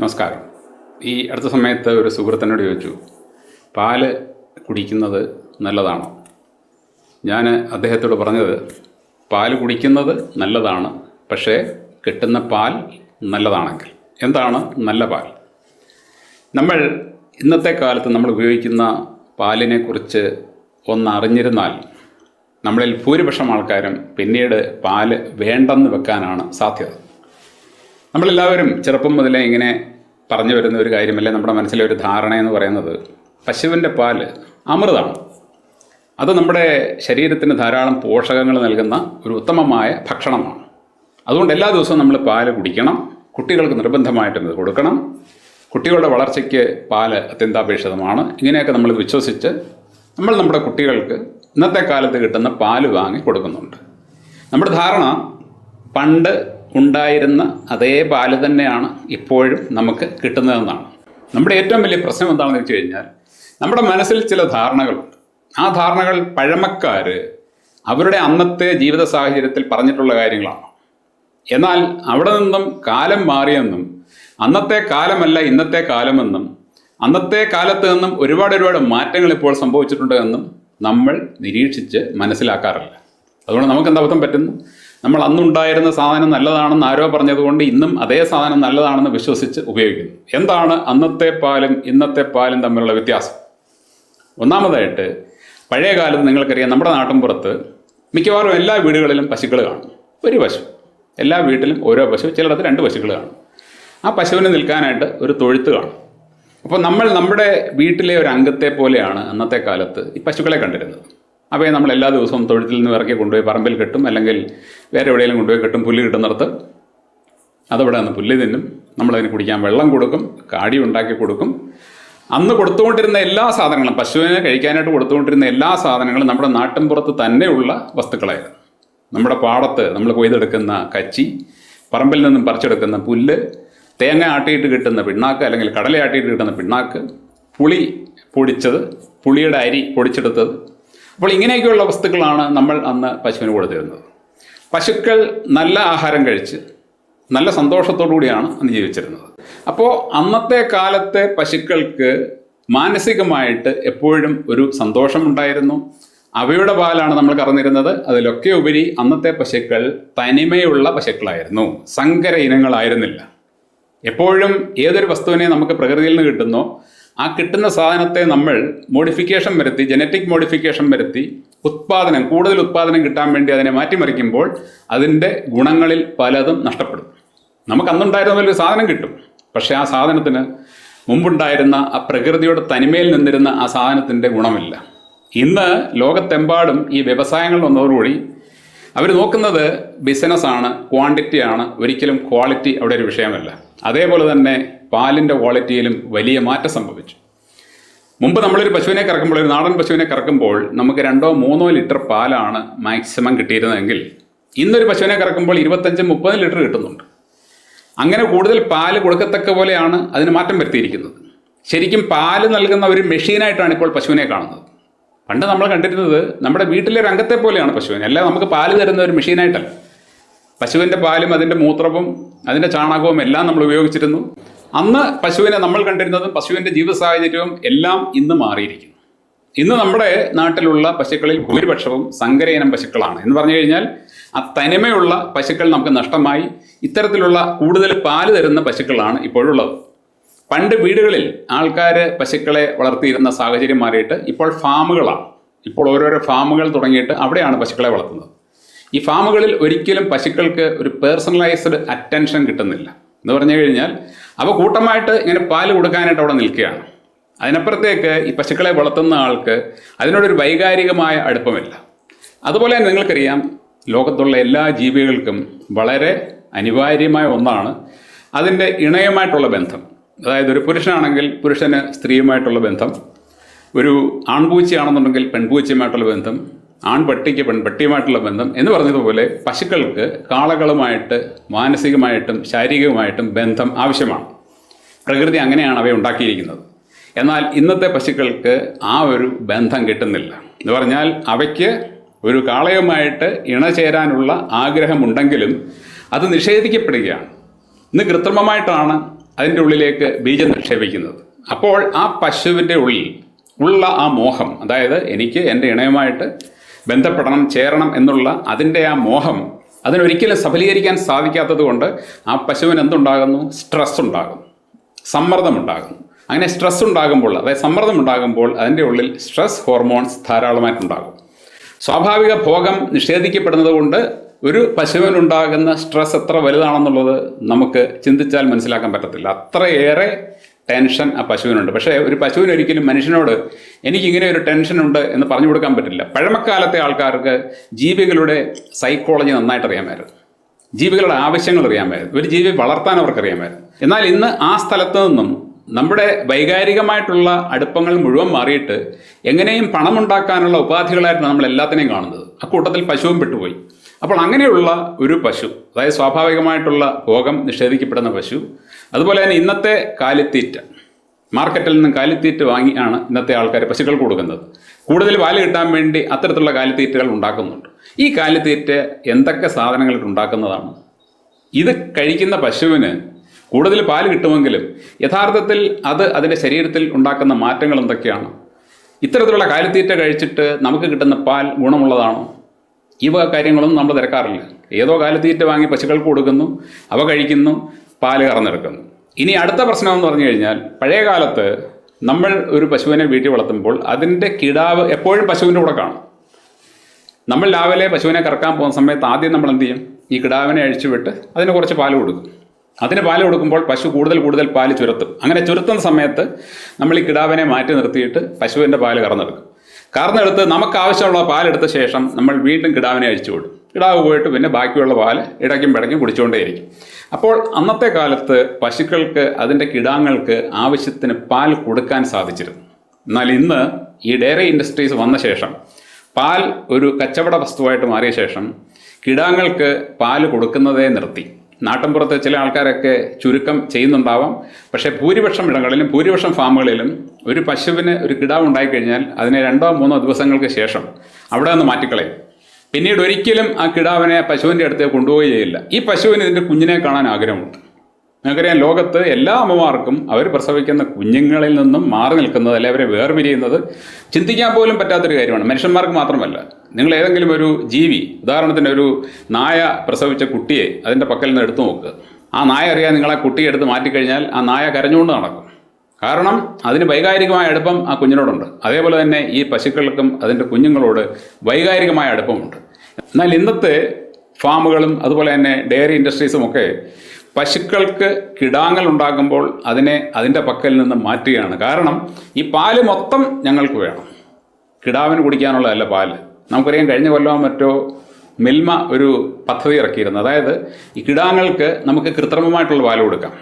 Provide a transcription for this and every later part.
നമസ്കാരം. ഈ അടുത്ത സമയത്ത് ഒരു സുഹൃത്തിനോട് ചോദിച്ചു പാൽ കുടിക്കുന്നത് നല്ലതാണോ? ഞാൻ അദ്ദേഹത്തോട് പറഞ്ഞത് പാൽ കുടിക്കുന്നത് നല്ലതാണ് പക്ഷേ കിട്ടുന്ന പാൽ നല്ലതാണെങ്കിൽ. എന്താണ് നല്ല പാൽ? നമ്മൾ ഇന്നത്തെ കാലത്ത് നമ്മൾ ഉപയോഗിക്കുന്ന പാലിനെക്കുറിച്ച് ഒന്ന് അറിഞ്ഞിരുന്നാൽ നമ്മളിൽ ഭൂരിപക്ഷം ആൾക്കാരും പിന്നീട് പാൽ വേണ്ടെന്ന് വെക്കാനാണ് സാധ്യത. നമ്മളെല്ലാവരും ചെറുപ്പം മുതലേ ഇങ്ങനെ പറഞ്ഞു വരുന്ന ഒരു കാര്യമല്ലേ? നമ്മുടെ മനസ്സിലെ ഒരു ധാരണ എന്ന് പറയുന്നത് പശുവിന്റെ പാൽ അമൃതാണ്. അത് നമ്മുടെ ശരീരത്തിന് ധാരാളം പോഷകങ്ങൾ നൽകുന്ന ഒരു ഉത്തമമായ ഭക്ഷണമാണ്. അതുകൊണ്ട് എല്ലാ ദിവസവും നമ്മൾ പാൽ കുടിക്കണം. കുട്ടികൾക്ക് നിർബന്ധമായിട്ടും ഇത് കൊടുക്കണം. കുട്ടികളുടെ വളർച്ചയ്ക്ക് പാൽ അത്യന്താപേക്ഷിതമാണ്. ഇങ്ങനെയൊക്കെ നമ്മൾ വിശ്വസിച്ച് നമ്മൾ നമ്മുടെ കുട്ടികൾക്ക് ഇന്നത്തെ കാലത്ത് കിട്ടുന്ന പാൽ വാങ്ങി കൊടുക്കുന്നുണ്ട്. നമ്മുടെ ധാരണ പണ്ട് ഉണ്ടായിരുന്ന അതേ പാൽ തന്നെയാണ് ഇപ്പോഴും നമുക്ക് കിട്ടുന്നതെന്നാണ്. നമ്മുടെ ഏറ്റവും വലിയ പ്രശ്നം എന്താണെന്ന് വെച്ച് കഴിഞ്ഞാൽ നമ്മുടെ മനസ്സിൽ ചില ധാരണകളുണ്ട്. ആ ധാരണകൾ പഴമക്കാർ അവരുടെ അന്നത്തെ ജീവിത സാഹചര്യത്തിൽ പറഞ്ഞിട്ടുള്ള കാര്യങ്ങളാണ്. എന്നാൽ അവിടെ നിന്നും കാലം മാറിയെന്നും അന്നത്തെ കാലമല്ല ഇന്നത്തെ കാലമെന്നും അന്നത്തെ കാലത്ത് നിന്നും ഒരുപാട് ഒരുപാട് മാറ്റങ്ങൾ ഇപ്പോൾ സംഭവിച്ചിട്ടുണ്ട് എന്നും നമ്മൾ നിരീക്ഷിച്ച് മനസ്സിലാക്കാറില്ല. അതുകൊണ്ട് നമുക്ക് എന്താ അബദ്ധം പറ്റുന്നു? നമ്മൾ അന്നുണ്ടായിരുന്ന സാധനം നല്ലതാണെന്ന് ആരോ പറഞ്ഞതുകൊണ്ട് ഇന്നും അതേ സാധനം നല്ലതാണെന്ന് വിശ്വസിച്ച് ഉപയോഗിക്കുന്നു. എന്താണ് അന്നത്തെ പാലും ഇന്നത്തെ പാലും തമ്മിലുള്ള വ്യത്യാസം? ഒന്നാമതായിട്ട് പഴയ കാലത്ത് നിങ്ങൾക്കറിയാം നമ്മുടെ നാട്ടിൻപുറത്ത് മിക്കവാറും എല്ലാ വീടുകളിലും പശുക്കൾ കാണും. ഒരു പശു. എല്ലാ വീട്ടിലും ഓരോ പശു ചിലയിടത്ത് രണ്ട് പശുക്കൾ കാണും. ആ പശുവിന് നിൽക്കാനായിട്ട് ഒരു തൊഴുത്ത് കാണും. അപ്പോൾ നമ്മൾ നമ്മുടെ വീട്ടിലെ ഒരു അംഗത്തെ പോലെയാണ് അന്നത്തെ കാലത്ത് ഈ പശുക്കളെ കണ്ടിരുന്നത്. അവയെ നമ്മൾ എല്ലാ ദിവസവും തൊഴുത്തിൽ നിന്ന് ഇറക്കി കൊണ്ടുപോയി പറമ്പിൽ കെട്ടും അല്ലെങ്കിൽ വേറെ എവിടെയെങ്കിലും കൊണ്ടുപോയി കെട്ടും പുല്ല് കിട്ടുന്നിടത്ത് അതവിടെ നിന്ന് പുല്ല് തിന്നും. നമ്മളതിന് കുടിക്കാൻ വെള്ളം കൊടുക്കും കാടി ഉണ്ടാക്കി കൊടുക്കും. അന്ന് കൊടുത്തുകൊണ്ടിരുന്ന എല്ലാ സാധനങ്ങളും പശുവിനെ കഴിക്കാനായിട്ട് കൊടുത്തുകൊണ്ടിരുന്ന എല്ലാ സാധനങ്ങളും നമ്മുടെ നാട്ടിൻപുറത്ത് തന്നെയുള്ള വസ്തുക്കളായിരുന്നു. നമ്മുടെ പാടത്ത് നമ്മൾ കൊയ്തെടുക്കുന്ന കച്ചി പറമ്പിൽ നിന്നും പറിച്ചെടുക്കുന്ന പുല്ല് തേങ്ങ ആട്ടിയിട്ട് കിട്ടുന്ന പിണ്ണാക്ക് അല്ലെങ്കിൽ കടല ആട്ടിയിട്ട് കിട്ടുന്ന പിണ്ണാക്ക് പുളി പൊടിച്ചത് പുളിയുടെ അരി പൊടിച്ചെടുത്തത് അപ്പോൾ ഇങ്ങനെയൊക്കെയുള്ള വസ്തുക്കളാണ് നമ്മൾ അന്ന് പശുവിന് കൊടുത്തിരുന്നത്. പശുക്കൾ നല്ല ആഹാരം കഴിച്ച് നല്ല സന്തോഷത്തോടു കൂടിയാണ് അന്ന് ജീവിച്ചിരുന്നത്. അപ്പോൾ അന്നത്തെ കാലത്തെ പശുക്കൾക്ക് മാനസികമായിട്ട് എപ്പോഴും ഒരു സന്തോഷമുണ്ടായിരുന്നു. അവയുടെ പാലാണ് നമ്മൾ കറന്നിരുന്നത്. അതിലൊക്കെ ഉപരി അന്നത്തെ പശുക്കൾ തനിമയുള്ള പശുക്കളായിരുന്നു. സങ്കര ഇനങ്ങളായിരുന്നില്ല. എപ്പോഴും ഏതൊരു വസ്തുവിനെ നമുക്ക് പ്രകൃതിയിൽ നിന്ന് കിട്ടുന്നോ ആ കിട്ടുന്ന സാധനത്തെ നമ്മൾ മോഡിഫിക്കേഷൻ വരുത്തി ജനറ്റിക് മോഡിഫിക്കേഷൻ വരുത്തി ഉത്പാദനം കൂടുതൽ ഉത്പാദനം കിട്ടാൻ വേണ്ടി അതിനെ മാറ്റിമറിക്കുമ്പോൾ അതിന്റെ ഗുണങ്ങളിൽ പലതും നഷ്ടപ്പെടും. നമുക്ക് അന്നുണ്ടായിരുന്ന വലിയൊരു സാധനം കിട്ടും. പക്ഷേ ആ സാധനത്തിന് മുമ്പുണ്ടായിരുന്ന ആ പ്രകൃതിയുടെ തനിമയിൽ നിന്നിരുന്ന ആ സാധനത്തിന്റെ ഗുണമില്ല. ഇന്ന് ലോകത്തെമ്പാടും ഈ വ്യവസായങ്ങൾ വന്നതോടുകൂടി അവർ നോക്കുന്നത് ബിസിനസ്സാണ് ക്വാണ്ടിറ്റിയാണ് ഒരിക്കലും ക്വാളിറ്റി അവിടെ ഒരു വിഷയമല്ല. അതേപോലെ തന്നെ പാലിന്റെ ക്വാളിറ്റിയിലും വലിയ മാറ്റം സംഭവിച്ചു. മുമ്പ് നമ്മളൊരു പശുവിനെ കറക്കുമ്പോൾ ഒരു നാടൻ പശുവിനെ കറക്കുമ്പോൾ നമുക്ക് രണ്ടോ മൂന്നോ ലിറ്റർ പാലാണ് മാക്സിമം കിട്ടിയിരുന്നതെങ്കിൽ ഇന്നൊരു പശുവിനെ കറക്കുമ്പോൾ ഇരുപത്തഞ്ച് മുപ്പത് ലിറ്റർ കിട്ടുന്നുണ്ട്. അങ്ങനെ കൂടുതൽ പാൽ കൊടുക്കത്തക്ക പോലെയാണ് അതിന് മാറ്റം വരുത്തിയിരിക്കുന്നത്. ശരിക്കും പാൽ നൽകുന്ന ഒരു മെഷീനായിട്ടാണ് ഇപ്പോൾ പശുവിനെ കാണുന്നത്. പണ്ട് നമ്മൾ കണ്ടിരുന്നത് നമ്മുടെ വീട്ടിലെ രംഗത്തെ പോലെയാണ് പശുവിനെ. അല്ല നമുക്ക് പാൽ തരുന്ന ഒരു മെഷീനായിട്ടല്ല. പശുവിന്റെ പാലും അതിന്റെ മൂത്രവും അതിന്റെ ചാണകവും എല്ലാം നമ്മൾ ഉപയോഗിച്ചിരുന്നു. അന്ന് പശുവിനെ നമ്മൾ കണ്ടിരുന്നതും പശുവിന്റെ ജീവിത സാഹചര്യവും എല്ലാം ഇന്ന് മാറിയിരിക്കുന്നു. ഇന്ന് നമ്മുടെ നാട്ടിലുള്ള പശുക്കളിൽ ഭൂരിപക്ഷവും സങ്കര ഇനം പശുക്കളാണ്. എന്ന് പറഞ്ഞു കഴിഞ്ഞാൽ ആ തനിമയുള്ള പശുക്കൾ നമുക്ക് നഷ്ടമായി ഇത്തരത്തിലുള്ള കൂടുതൽ പാൽ തരുന്ന പശുക്കളാണ് ഇപ്പോഴുള്ളത്. പണ്ട് വീടുകളിൽ ആൾക്കാർ പശുക്കളെ വളർത്തിയിരുന്ന സാഹചര്യം മാറിയിട്ട് ഇപ്പോൾ ഫാമുകളാണ്. ഇപ്പോൾ ഓരോരോ ഫാമുകൾ തുടങ്ങിയിട്ട് അവിടെയാണ് പശുക്കളെ വളർത്തുന്നത്. ഈ ഫാമുകളിൽ ഒരിക്കലും പശുക്കൾക്ക് ഒരു പേഴ്സണലൈസ്ഡ് അറ്റൻഷൻ കിട്ടുന്നില്ല. എന്ന് പറഞ്ഞു കഴിഞ്ഞാൽ അവ കൂട്ടമായിട്ട് ഇങ്ങനെ പാൽ കൊടുക്കാനായിട്ട് അവിടെ നിൽക്കുകയാണ്. അതിനപ്പുറത്തേക്ക് ഈ പശുക്കളെ വളർത്തുന്ന ആൾക്ക് അതിനോടൊരു വൈകാരികമായ അടുപ്പമില്ല. അതുപോലെ തന്നെ നിങ്ങൾക്കറിയാം ലോകത്തുള്ള എല്ലാ ജീവികൾക്കും വളരെ അനിവാര്യമായ ഒന്നാണ് അതിന്റെ ഇണയമായിട്ടുള്ള ബന്ധം. അതായത് ഒരു പുരുഷനാണെങ്കിൽ പുരുഷന് സ്ത്രീയുമായിട്ടുള്ള ബന്ധം ഒരു ആൺപൂച്ചയാണെന്നുണ്ടെങ്കിൽ പെൺപൂച്ചയുമായിട്ടുള്ള ബന്ധം ആൺപട്ടിക്ക് പെൺപട്ടിയുമായിട്ടുള്ള ബന്ധം എന്ന് പറഞ്ഞതുപോലെ പശുക്കൾക്ക് കാളകളുമായിട്ട് മാനസികമായിട്ടും ശാരീരികമായിട്ടും ബന്ധം ആവശ്യമാണ്. പ്രകൃതി അങ്ങനെയാണ് അവയെ ഉണ്ടാക്കിയിരിക്കുന്നത്. എന്നാൽ ഇന്നത്തെ പശുക്കൾക്ക് ആ ഒരു ബന്ധം കിട്ടുന്നില്ല. എന്ന് പറഞ്ഞാൽ അവയ്ക്ക് ഒരു കാളയുമായിട്ട് ഇണചേരാനുള്ള ആഗ്രഹമുണ്ടെങ്കിലും അത് നിഷേധിക്കപ്പെടുകയാണ്. ഇന്ന് കൃത്രിമമായിട്ടാണ് അതിന്റെ ഉള്ളിലേക്ക് ബീജം നിക്ഷേപിക്കുന്നത്. അപ്പോൾ ആ പശുവിന്റെ ഉള്ളിൽ ഉള്ള ആ മോഹം അതായത് എനിക്ക് എന്റെ ഇണയുമായിട്ട് ബന്ധപ്പെടണം ചേരണം എന്നുള്ള അതിന്റെ ആ മോഹം അതിനൊരിക്കലും സഫലീകരിക്കാൻ സാധിക്കാത്തത് കൊണ്ട് ആ പശുവിന് എന്തുണ്ടാകുന്നു? സ്ട്രെസ് ഉണ്ടാകും സമ്മർദ്ദമുണ്ടാകുന്നു. അങ്ങനെ സ്ട്രെസ് ഉണ്ടാകുമ്പോൾ അതായത് സമ്മർദ്ദം ഉണ്ടാകുമ്പോൾ അതിന്റെ ഉള്ളിൽ സ്ട്രെസ് ഹോർമോൺസ് ധാരാളമായിട്ടുണ്ടാകും. സ്വാഭാവിക ഭോഗം നിഷേധിക്കപ്പെടുന്നത് കൊണ്ട് ഒരു പശുവിനുണ്ടാകുന്ന സ്ട്രെസ് എത്ര വലുതാണെന്നുള്ളത് നമുക്ക് ചിന്തിച്ചാൽ മനസ്സിലാക്കാൻ പറ്റത്തില്ല. അത്രയേറെ ടെൻഷൻ ആ പശുവിനുണ്ട്. പക്ഷേ ഒരു പശുവിന് ഒരിക്കലും മനുഷ്യനോട് എനിക്കിങ്ങനെ ഒരു ടെൻഷൻ ഉണ്ട് എന്ന് പറഞ്ഞു കൊടുക്കാൻ പറ്റില്ല. പഴമക്കാലത്തെ ആൾക്കാർക്ക് ജീവികളുടെ സൈക്കോളജി നന്നായിട്ട് അറിയാമായിരുന്നു. ജീവികളുടെ ആവശ്യങ്ങൾ അറിയാമായിരുന്നു. ഒരു ജീവി വളർത്താൻ അവർക്കറിയാമായിരുന്നു. എന്നാൽ ഇന്ന് ആ സ്ഥലത്തു നിന്നും നമ്മുടെ വൈകാരികമായിട്ടുള്ള അടുപ്പങ്ങൾ മുഴുവൻ മാറിയിട്ട് എങ്ങനെയും പണമുണ്ടാക്കാനുള്ള ഉപാധികളായിട്ടാണ് നമ്മൾ എല്ലാത്തിനെയും കാണുന്നത്. അക്കൂട്ടത്തിൽ പശുവും പെട്ടുപോയി. അപ്പോൾ അങ്ങനെയുള്ള ഒരു പശു അതായത് സ്വാഭാവികമായിട്ടുള്ള ഭോഗം നിഷേധിക്കപ്പെടുന്ന പശു അതുപോലെ തന്നെ ഇന്നത്തെ കാലിത്തീറ്റ. മാർക്കറ്റിൽ നിന്ന് കാലിത്തീറ്റ വാങ്ങിയാണ് ഇന്നത്തെ ആൾക്കാർ പശുക്കൾക്ക് കൊടുക്കുന്നത്. കൂടുതൽ പാൽ കിട്ടാൻ വേണ്ടി അത്തരത്തിലുള്ള കാലിത്തീറ്റകൾ ഉണ്ടാക്കുന്നുണ്ട്. ഈ കാലിത്തീറ്റ എന്തൊക്കെ സാധനങ്ങളിട്ട് ഉണ്ടാക്കുന്നതാണ്? ഇത് കഴിക്കുന്ന പശുവിന് കൂടുതൽ പാൽ കിട്ടുമെങ്കിലും യഥാർത്ഥത്തിൽ അത് അതിന്റെ ശരീരത്തിൽ ഉണ്ടാക്കുന്ന മാറ്റങ്ങൾ എന്തൊക്കെയാണ്? ഇത്തരത്തിലുള്ള കാലിത്തീറ്റ കഴിച്ചിട്ട് നമുക്ക് കിട്ടുന്ന പാൽ ഗുണമുള്ളതാണോ? ഈ വക കാര്യങ്ങളൊന്നും നമ്മൾ തിരക്കാറില്ല. ഏതോ കാലിത്തീറ്റ വാങ്ങി പശുക്കൾക്ക് കൊടുക്കുന്നു അവ കഴിക്കുന്നു പാൽ കറന്നെടുക്കുന്നു. ഇനി അടുത്ത പ്രശ്നം എന്ന് പറഞ്ഞു കഴിഞ്ഞാൽ പഴയ കാലത്ത് നമ്മൾ ഒരു പശുവിനെ വീട്ടിൽ വളർത്തുമ്പോൾ അതിന്റെ കിടാവ് എപ്പോഴും പശുവിന്റെ കൂടെ കാണും. നമ്മൾ രാവിലെ പശുവിനെ കറക്കാൻ പോകുന്ന സമയത്ത് ആദ്യം നമ്മൾ എന്ത് ചെയ്യും? ഈ കിടാവിനെ അഴിച്ചു വിട്ട് അതിന് കുറച്ച് പാൽ കൊടുക്കും. അതിന് പാൽ കൊടുക്കുമ്പോൾ പശു കൂടുതൽ കൂടുതൽ പാൽ ചുരത്തും. അങ്ങനെ ചുരുത്തുന്ന സമയത്ത് നമ്മൾ ഈ കിടാവിനെ മാറ്റി നിർത്തിയിട്ട് പശുവിന്റെ പാൽ കറന്നെടുക്കും. കറന്നെടുത്ത് നമുക്ക് ആവശ്യമുള്ള പാലെടുത്ത ശേഷം നമ്മൾ വീണ്ടും കിടാവിനെ അഴിച്ചു വിടും. കിടാവ് പോയിട്ട് പിന്നെ ബാക്കിയുള്ള പാൽ ഇടയ്ക്കും പിടയ്ക്കും കുടിച്ചുകൊണ്ടേയിരിക്കും. അപ്പോൾ അന്നത്തെ കാലത്ത് പശുക്കൾക്ക് അതിന്റെ കിടാങ്ങൾക്ക് ആവശ്യത്തിന് പാൽ കൊടുക്കാൻ സാധിച്ചിരുന്നു. എന്നാൽ ഇന്ന് ഈ ഡയറി ഇൻഡസ്ട്രീസ് വന്ന ശേഷം പാൽ ഒരു കച്ചവട വസ്തുവായിട്ട് മാറിയ ശേഷം കിടാങ്ങൾക്ക് പാൽ കൊടുക്കുന്നതേ നിർത്തി. നാട്ടിൻപുറത്ത് ചില ആൾക്കാരൊക്കെ ചുരുക്കം ചെയ്യുന്നുണ്ടാവാം. പക്ഷേ ഭൂരിപക്ഷം ഇടങ്ങളിലും ഭൂരിപക്ഷം ഫാമുകളിലും ഒരു പശുവിന് ഒരു കിടാവ് ഉണ്ടായിക്കഴിഞ്ഞാൽ അതിനെ രണ്ടോ മൂന്നോ ദിവസങ്ങൾക്ക് ശേഷം അവിടെ നിന്ന് മാറ്റിക്കളയും. പിന്നീട് ഒരിക്കലും ആ കിടാവിനെ പശുവിന്റെ അടുത്ത് കൊണ്ടുപോവുകയില്ല ഈ പശുവിന് ഇതിന്റെ കുഞ്ഞിനെ കാണാൻ ആഗ്രഹമുണ്ട്. നിങ്ങൾക്കറിയാം ലോകത്ത് എല്ലാ അമ്മമാർക്കും അവർ പ്രസവിക്കുന്ന കുഞ്ഞുങ്ങളിൽ നിന്നും മാറി നിൽക്കുന്നത് അല്ലെങ്കിൽ അവരെ വേർപിരിയുന്നത് ചിന്തിക്കാൻ പോലും പറ്റാത്തൊരു കാര്യമാണ്. മനുഷ്യന്മാർക്ക് മാത്രമല്ല നിങ്ങൾ ഏതെങ്കിലും ഒരു ജീവി ഉദാഹരണത്തിന് ഒരു നായ പ്രസവിച്ച കുട്ടിയെ അതിന്റെ പക്കൽ നിന്ന് എടുത്തു നോക്കുക ആ നായ അറിയാൻ നിങ്ങൾ ആ കുട്ടിയെ എടുത്ത് മാറ്റിക്കഴിഞ്ഞാൽ ആ നായ കരഞ്ഞുകൊണ്ട് നടക്കും. കാരണം അതിന് വൈകാരികമായ അടുപ്പം ആ കുഞ്ഞിനോടുണ്ട്. അതേപോലെ തന്നെ ഈ പശുക്കൾക്കും അതിന്റെ കുഞ്ഞുങ്ങളോട് വൈകാരികമായ അടുപ്പമുണ്ട്. എന്നാൽ ഇന്നത്തെ ഫാമുകളും അതുപോലെ തന്നെ ഡെയറി ഇൻഡസ്ട്രീസും ഒക്കെ പശുക്കൾക്ക് കിടാങ്ങൾ ഉണ്ടാകുമ്പോൾ അതിനെ അതിന്റെ പക്കൽ നിന്ന് മാറ്റുകയാണ്. കാരണം ഈ പാൽ മൊത്തം ഞങ്ങൾക്ക് വേണം. കിടാവിന് കുടിക്കാനുള്ളതല്ല പാൽ. നമുക്കറിയാം കഴിഞ്ഞ കൊല്ലം മറ്റോ മിൽമ ഒരു പദ്ധതി ഇറക്കിയിരുന്നു. അതായത് ഈ കിടാങ്ങൾക്ക് നമുക്ക് കൃത്രിമമായിട്ടുള്ള പാൽ കൊടുക്കാം.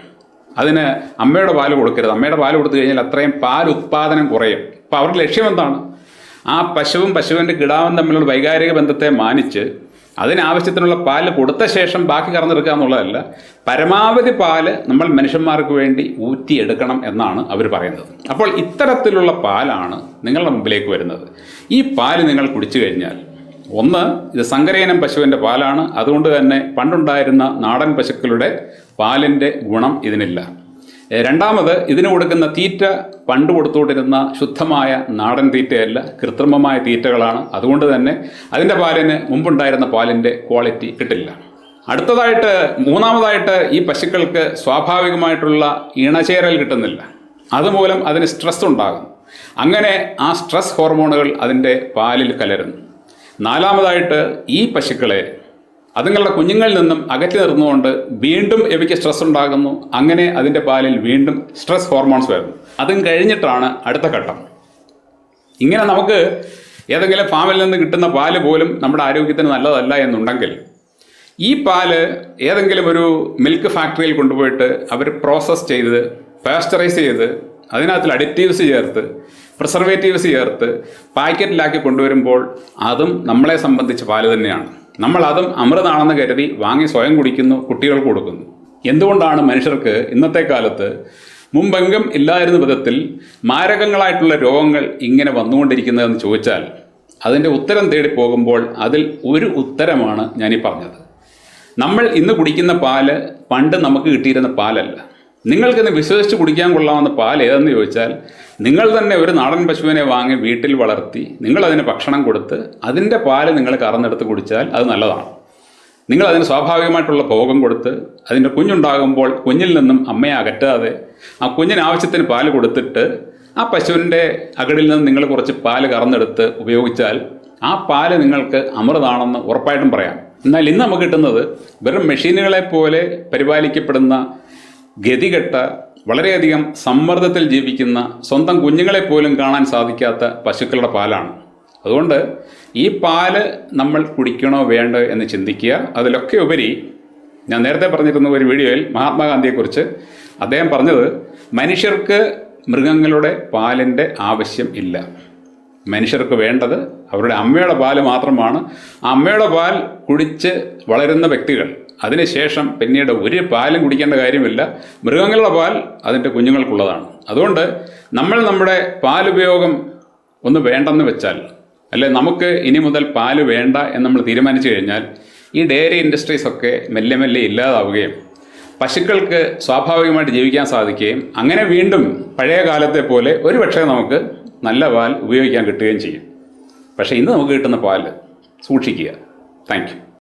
അതിന് അമ്മയുടെ പാൽ കൊടുക്കരുത്. അമ്മയുടെ പാൽ കൊടുത്തു കഴിഞ്ഞാൽ അത്രയും പാൽ ഉത്പാദനം കുറയും. അപ്പോൾ അവരുടെ ലക്ഷ്യം എന്താണ്? ആ പശുവും പശുവിന്റെ കിടാവും തമ്മിലുള്ള വൈകാരിക ബന്ധത്തെ മാനിച്ച് അതിനാവശ്യത്തിനുള്ള പാൽ കൊടുത്ത ശേഷം ബാക്കി കറന്നെടുക്കുക എന്നുള്ളതല്ല പരമാവധി പാൽ നമ്മൾ മനുഷ്യന്മാർക്ക് വേണ്ടി ഊറ്റിയെടുക്കണം എന്നാണ് അവർ പറയുന്നത്. അപ്പോൾ ഇത്തരത്തിലുള്ള പാലാണ് നിങ്ങളുടെ മുമ്പിലേക്ക് വരുന്നത്. ഈ പാൽ നിങ്ങൾ കുടിച്ചു കഴിഞ്ഞാൽ ഒന്ന് ഇത് സങ്കരയിനം പശുവിന്റെ പാലാണ്. അതുകൊണ്ട് തന്നെ പണ്ടുണ്ടായിരുന്ന നാടൻ പശുക്കളുടെ പാലിന്റെ ഗുണം ഇതിനില്ല. രണ്ടാമത് ഇതിന് കൊടുക്കുന്ന തീറ്റ പണ്ട് കൊടുത്തുകൊണ്ടിരുന്ന ശുദ്ധമായ നാടൻ തീറ്റയല്ല കൃത്രിമമായ തീറ്റകളാണ്. അതുകൊണ്ട് തന്നെ അതിന്റെ പാലിന് മുമ്പുണ്ടായിരുന്ന പാലിന്റെ ക്വാളിറ്റി കിട്ടില്ല. അടുത്തതായിട്ട് മൂന്നാമതായിട്ട് ഈ പശുക്കൾക്ക് സ്വാഭാവികമായിട്ടുള്ള ഇണചേരൽ കിട്ടുന്നില്ല. അതുമൂലം അതിന് സ്ട്രെസ് ഉണ്ടാകും അങ്ങനെ ആ സ്ട്രെസ് ഹോർമോണുകൾ അതിന്റെ പാലിൽ കലരുന്നു. നാലാമതായിട്ട് ഈ പശുക്കളെ അതുങ്ങളുടെ കുഞ്ഞുങ്ങളിൽ നിന്നും അകറ്റി നിർന്നുകൊണ്ട് വീണ്ടും ഇവയ്ക്ക് സ്ട്രെസ് ഉണ്ടാകുന്നു? അങ്ങനെ അതിന്റെ പാലിൽ വീണ്ടും സ്ട്രെസ് ഹോർമോൺസ് വരുന്നു. അതും കഴിഞ്ഞിട്ടാണ് അടുത്ത ഘട്ടം. ഇങ്ങനെ നമുക്ക് ഏതെങ്കിലും ഫാമിൽ നിന്ന് കിട്ടുന്ന പാൽ പോലും നമ്മുടെ ആരോഗ്യത്തിന് നല്ലതല്ല എന്നുണ്ടെങ്കിൽ ഈ പാൽ ഏതെങ്കിലും ഒരു മിൽക്ക് ഫാക്ടറിയിൽ കൊണ്ടുപോയിട്ട് അവർ പ്രോസസ്സ് ചെയ്ത് പാസ്ചറൈസ് ചെയ്ത് അതിനകത്തിൽ അഡിറ്റീവ്സ് ചേർത്ത് പ്രിസർവേറ്റീവ്സ് ചേർത്ത് പാക്കറ്റിലാക്കി കൊണ്ടുവരുമ്പോൾ അതും നമ്മളെ സംബന്ധിച്ച് പാൽ തന്നെയാണ്. നമ്മൾ അതും അമൃതാണെന്ന് കരുതി വാങ്ങി സ്വയം കുടിക്കുന്നു കുട്ടികൾക്ക് കൊടുക്കുന്നു. എന്തുകൊണ്ടാണ് മനുഷ്യർക്ക് ഇന്നത്തെ കാലത്ത് മുമ്പെങ്കും ഇല്ലായിരുന്ന വിധത്തിൽ മാരകങ്ങളായിട്ടുള്ള രോഗങ്ങൾ ഇങ്ങനെ വന്നുകൊണ്ടിരിക്കുന്നതെന്ന് ചോദിച്ചാൽ അതിന്റെ ഉത്തരം തേടി പോകുമ്പോൾ അതിൽ ഒരു ഉത്തരമാണ് ഞാനീ പറഞ്ഞത്. നമ്മൾ ഇന്ന് കുടിക്കുന്ന പാൽ പണ്ട് നമുക്ക് കിട്ടിയിരുന്ന പാലല്ല. നിങ്ങൾക്കിന്ന് വിശ്വസിച്ച് കുടിക്കാൻ കൊള്ളാവുന്ന പാൽ ഏതെന്ന് ചോദിച്ചാൽ നിങ്ങൾ തന്നെ ഒരു നാടൻ പശുവിനെ വാങ്ങി വീട്ടിൽ വളർത്തി നിങ്ങൾ അതിന് ഭക്ഷണം കൊടുത്ത് അതിന്റെ പാൽ നിങ്ങൾ കറന്നെടുത്ത് കുടിച്ചാൽ അത് നല്ലതാണ്. നിങ്ങൾ അതിന് സ്വാഭാവികമായിട്ടുള്ള ഭോഗം കൊടുത്ത് അതിന്റെ കുഞ്ഞുണ്ടാകുമ്പോൾ കുഞ്ഞിൽ നിന്നും അമ്മയെ അകറ്റാതെ ആ കുഞ്ഞിന് ആവശ്യത്തിന് പാൽ കൊടുത്തിട്ട് ആ പശുവിന്റെ അകടിൽ നിന്ന് നിങ്ങൾ കുറച്ച് പാൽ കറന്നെടുത്ത് ഉപയോഗിച്ചാൽ ആ പാൽ നിങ്ങൾക്ക് അമൃതാണെന്ന് ഉറപ്പായിട്ടും പറയാം. എന്നാൽ ഇന്ന് നമുക്ക് കിട്ടുന്നത് വെറും മെഷീനുകളെ പോലെ പരിപാലിക്കപ്പെടുന്ന ഗതികെട്ട വളരെയധികം സമ്മർദ്ദത്തിൽ ജീവിക്കുന്ന സ്വന്തം കുഞ്ഞുങ്ങളെ പോലും കാണാൻ സാധിക്കാത്ത പശുക്കളുടെ പാലാണ്. അതുകൊണ്ട് ഈ പാൽ നമ്മൾ കുടിക്കണോ വേണ്ടോ എന്ന് ചിന്തിക്കുക. അതിലൊക്കെ ഉപരി ഞാൻ നേരത്തെ പറഞ്ഞിരുന്ന ഒരു വീഡിയോയിൽ മഹാത്മാഗാന്ധിയെക്കുറിച്ച് അദ്ദേഹം പറഞ്ഞത് മനുഷ്യർക്ക് മൃഗങ്ങളുടെ പാലിന്റെ ആവശ്യം ഇല്ല. മനുഷ്യർക്ക് വേണ്ടത് അവരുടെ അമ്മയുടെ പാൽ മാത്രമാണ്. അമ്മയുടെ പാൽ കുടിച്ച് വളരുന്ന വ്യക്തികൾ. അതിനുശേഷം പിന്നീട് ഒരു പാലും കുടിക്കേണ്ട കാര്യമില്ല. മൃഗങ്ങളുടെ പാൽ അതിന്റെ കുഞ്ഞുങ്ങൾക്കുള്ളതാണ്. അതുകൊണ്ട് നമ്മൾ നമ്മുടെ പാലുപയോഗം ഒന്ന് വേണ്ടെന്ന് വെച്ചാൽ അല്ലെ നമുക്ക് ഇനി മുതൽ പാൽ വേണ്ട എന്ന് നമ്മൾ തീരുമാനിച്ചു കഴിഞ്ഞാൽ ഈ ഡെയറി ഇൻഡസ്ട്രീസ് ഒക്കെ മെല്ലെ മെല്ലെ ഇല്ലാതാവുകയും പശുക്കൾക്ക് സ്വാഭാവികമായിട്ട് ജീവിക്കാൻ സാധിക്കുകയും അങ്ങനെ വീണ്ടും പഴയ കാലത്തെ പോലെ ഒരു പക്ഷേ നമുക്ക് നല്ല പാൽ ഉപയോഗിക്കാൻ കിട്ടുകയും ചെയ്യും. പക്ഷേ ഇന്ന് നമുക്ക് കിട്ടുന്ന പാൽ സൂക്ഷിക്കുക. താങ്ക്